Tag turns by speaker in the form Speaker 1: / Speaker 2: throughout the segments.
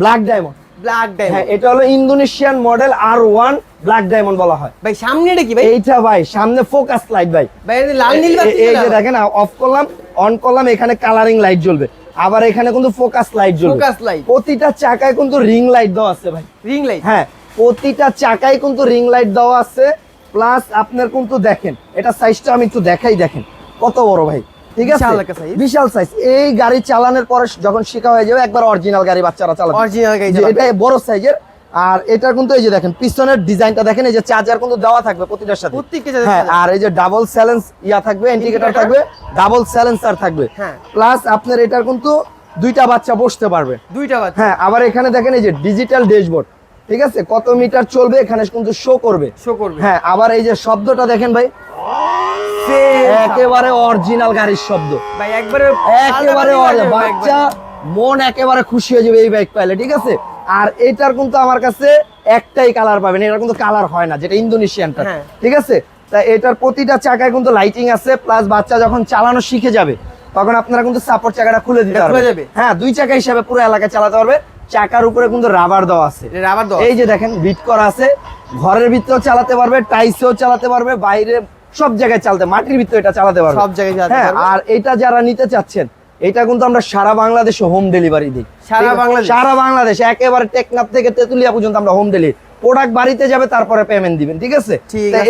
Speaker 1: Black diamond
Speaker 2: black
Speaker 1: হ্যাঁ
Speaker 2: diamond
Speaker 1: এটা হলো ইন্দোনেশিয়ান মডেল আর ওয়ান ব্ল্যাক ডায়মন্ড বলা হয়।
Speaker 2: ভাই সামনে এটা কি ভাই?
Speaker 1: এইটা ভাই সামনে ফোকাস লাইট ভাই।
Speaker 2: ভাই লাল নীল
Speaker 1: এই যে দেখেন অফ করলাম অন করলাম এখানে কালারিং লাইট জ্বলবে। আবার এখানে কিন্তু ফোকাস লাইট জ্বলবে।
Speaker 2: ফোকাস লাইট
Speaker 1: প্রতিটা চাকায় কিন্তু রিং লাইট দেওয়া আছে ভাই।
Speaker 2: রিং লাইট
Speaker 1: হ্যাঁ প্রতিটা চাকায় কিন্তু রিং লাইট দেওয়া আছে। প্লাস আপনার কিন্তু দেখেন এটা সাইজটা আমি একটু দেখাই দেখেন। কত বড় ভাই? ঠিক আছে?
Speaker 2: বিশাল
Speaker 1: সাইজ এই গাড়ি চালানোর পরে যখন শেখা হয়ে যাবে একবার অরিজিনাল গাড়ি বাচ্চারা চালাবে।
Speaker 2: অরিজিনাল গাড়ি
Speaker 1: এটা বড় সাইজের আর কিন্তু এই যে দেখেন পিছনের ডিজাইনটা দেখেন এই যে চার্জার কিন্তু দেওয়া থাকবে প্রতিটার সাথে। হ্যাঁ আর এই যে ডাবল স্যালেন্স ইয়া থাকবে ইন্ডিকেটর থাকবে ডাবল স্যালেন্সার থাকবে।
Speaker 2: হ্যাঁ।
Speaker 1: প্লাস আপনার এটার কিন্তু দুইটা বাচ্চা বসতে পারবে।
Speaker 2: দুইটা বাচ্চা।
Speaker 1: হ্যাঁ আবার এখানে দেখেন এই যে ডিজিটাল ড্যাশবোর্ড ঠিক আছে? কত মিটার চলবে এখানে কিন্তু শো করবে।
Speaker 2: শো করবে।
Speaker 1: হ্যাঁ আবার এই যে শব্দটা দেখেন ভাই একেবারে অরিজিনাল গাড়ির শব্দ।
Speaker 2: ভাই একবারে
Speaker 1: একেবারে বাচ্চা মন একেবারে খুশি হয়ে যাবে এই বাইক পাইলে ঠিক আছে? আর এটার কিন্তু আমার কাছে একটাই কালার পাবেন কিন্তু কালার হয় না যেটা ইন্দোনেশিয়ানটা
Speaker 2: হ্যাঁ।
Speaker 1: ঠিক আছে? তা এটার প্রতিটা চাকায় কিন্তু লাইটিং আছে প্লাস বাচ্চা যখন চালানো শিখে যাবে তখন আপনারা কিন্তু সাপোর্ট চাকাটা খুলে দিতে
Speaker 2: যাবে?
Speaker 1: হ্যাঁ দুই চাকা হিসাবে পুরো এলাকায় চালাতে পারবে। চাকার উপরে কিন্তু রাবার দেওয়া আছে।
Speaker 2: রাবার দাও
Speaker 1: এই যে দেখেন বিট করা আছে। ঘরের ভিতরেও চালাতে পারবে টাইসেও চালাতে পারবে বাইরে সব জায়গায় চালাতে মাটির ভিতরে এটা চালাতে পারবে।
Speaker 2: সব জায়গায়
Speaker 1: হ্যাঁ আর এটা যারা নিতে চাচ্ছেন এটা কিন্তু আমরা সারা বাংলাদেশে হোম ডেলিভারি দিই।
Speaker 2: সারা বাংলাদেশ?
Speaker 1: সারা বাংলাদেশ একেবারে টেকনাফ থেকে তেতুলিয়া পর্যন্ত আমরা হোম ডেলিভারি প্রোডাক্ট বাড়িতে যাবে তারপরে পেমেন্ট দিবেন ঠিক আছে।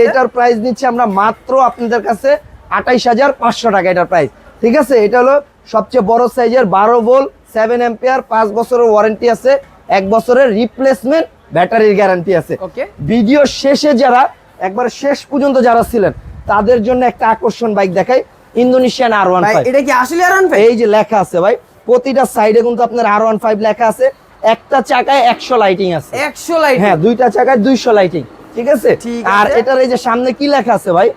Speaker 1: এটার প্রাইস নিচ্ছি আমরা মাত্র আপনাদের কাছে আঠাইশ হাজার পাঁচশো টাকা এটার প্রাইস ঠিক আছে? এটা হলো সবচেয়ে বড় সাইজের বারো ভোল্ট সেভেন এম্পিয়ার পাঁচ বছরের ওয়ারেন্টি আছে এক বছরের রিপ্লেসমেন্ট ব্যাটারির গ্যারান্টি আছে। ভিডিও শেষে যারা একবার শেষ পর্যন্ত যারা ছিলেন তাদের জন্য একটা আকর্ষণ বাইক দেখাই ইন্দোনেশিয়ান আর ওয়ান
Speaker 2: এটা কি আসলে আর ভাই
Speaker 1: এই যে লেখা আছে ভাই প্রতিটা সাইডে কিন্তু আপনার আর ওয়ান ফাইভ লেখা আছে একটা চাকায় একশো লাইটিং আছে।
Speaker 2: 100 লাইট
Speaker 1: হ্যাঁ দুইটা চাকায় দুইশো লাইটিং ঠিক আছে? আর এটার এই যে সামনে কি লেখা আছে ভাই?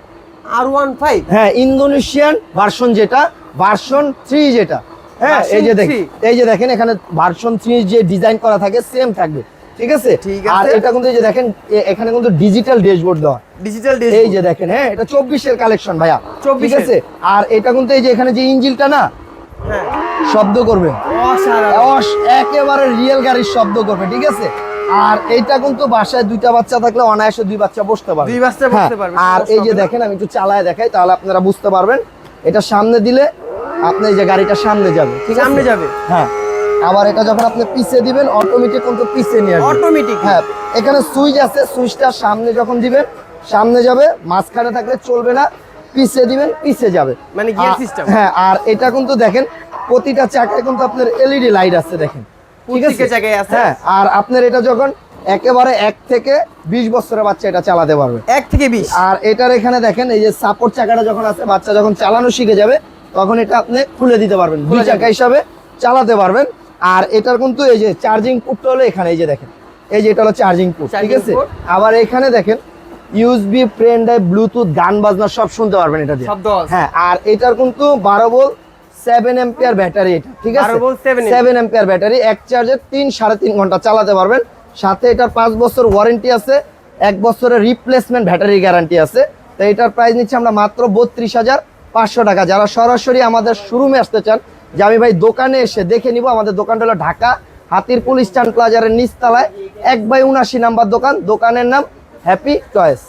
Speaker 2: আর ওয়ান ফাইভ
Speaker 1: হ্যাঁ ইন্দোনেশিয়ান ভার্সন যেটা ভার্সন থ্রি যেটা। হ্যাঁ এই যে দেখেন এই যে দেখেন এখানে ভার্সন থ্রি যে ডিজাইন করা থাকে সেম থাকবে। ঠিক আছে?
Speaker 2: ঠিক
Speaker 1: আর এটা কিন্তু এই যে দেখেন এখানে কিন্তু ডিজিটাল ড্যাশবোর্ড দেওয়া।
Speaker 2: ডিজিটাল
Speaker 1: এই যে দেখেন হ্যাঁ এটা চব্বিশের কালেকশন ভাইয়া।
Speaker 2: 24
Speaker 1: ঠিক
Speaker 2: এর।
Speaker 1: আছে? আর এটা কিন্তু এই যে এখানে যে ইঞ্জিলটা না
Speaker 2: হ্যাঁ।
Speaker 1: শব্দ করবে। একেবারে রিয়েল গাড়ির শব্দ করবে ঠিক আছে? আর এইটা কিন্তু বাসায় দুইটা বাচ্চা থাকলে অনায়াসে দুই বাচ্চা বসতে পারবে।
Speaker 2: দুই বাচ্চা বসতে
Speaker 1: হ্যাঁ,
Speaker 2: পারবে,
Speaker 1: আর এই যে দেখেন আমি একটু চালায় দেখাই তাহলে আপনারা বুঝতে পারবেন। এটা সামনে দিলে আপনি এই যে গাড়িটা সামনে যাবে ঠিক
Speaker 2: সামনে যাবে।
Speaker 1: হ্যাঁ। আবার এটা যখন আপনি পিছে দিবেন অটোমেটিক কিন্তু পিছে নিয়ে আসবে।
Speaker 2: অটোমেটিক
Speaker 1: হ্যাঁ এখানে সুইচ আছে সুইচটা সামনে যখন দিবেন সামনে যাবে মাঝখানে থাকলে চলবে না পিছে দিবেন পিছে যাবে।
Speaker 2: মানে
Speaker 1: আ-
Speaker 2: system।
Speaker 1: হ্যাঁ আর এটা কিন্তু দেখেন প্রতিটা চাকায় কিন্তু আপনার এলইডি লাইট আছে দেখেন। হ্যাঁ আর আপনার এটা যখন একেবারে এক থেকে বিশ বছরের বাচ্চা এটা চালাতে পারবে।
Speaker 2: এক থেকে বিশ।
Speaker 1: আর এটার এখানে দেখেন এই যে সাপোর্ট চাকাটা যখন আছে বাচ্চা যখন চালানো শিখে যাবে তখন এটা আপনি খুলে দিতে পারবেন। দুই চাকা হিসাবে চালাতে পারবেন। আর এটার কিন্তু এই যে চার্জিং পুটটা হলো এখানে এই যে দেখেন এই যে এটা হলো চার্জিং পুট ঠিক আছে? আবার এখানে দেখেন ইউএসবি ড্রাইভ ব্লুটুথ গান বাজনা সব শুনতে পারবেন এটা দিয়ে। হ্যাঁ আর এটার কিন্তু বারো ভোল্ট সেভেন এম্পিয়ার ব্যাটারি এটা ঠিক আছে?
Speaker 2: 12 volt 7
Speaker 1: সেভেন এম্পিয়ার ব্যাটারি এক চার্জে তিন সাড়ে তিন ঘণ্টা চালাতে পারবেন। সাথে এটার পাঁচ বছর ওয়ারেন্টি আছে এক বছরের রিপ্লেসমেন্ট ব্যাটারি গ্যারান্টি আছে। তো এটার প্রাইস নিচ্ছে আমরা মাত্র বত্রিশ হাজার পাঁচশো টাকা। যারা সরাসরি আমাদের শোরুমে আসতে চান যে আমি ভাই দোকানে এসে দেখে নিব, আমাদের দোকানটা হলো ঢাকা, হাতিরপুল স্ট্যান্ড প্লাজারের নিচতলায়, এক বাই উনাশি নাম্বার দোকান, দোকানের নাম হ্যাপি চয়েস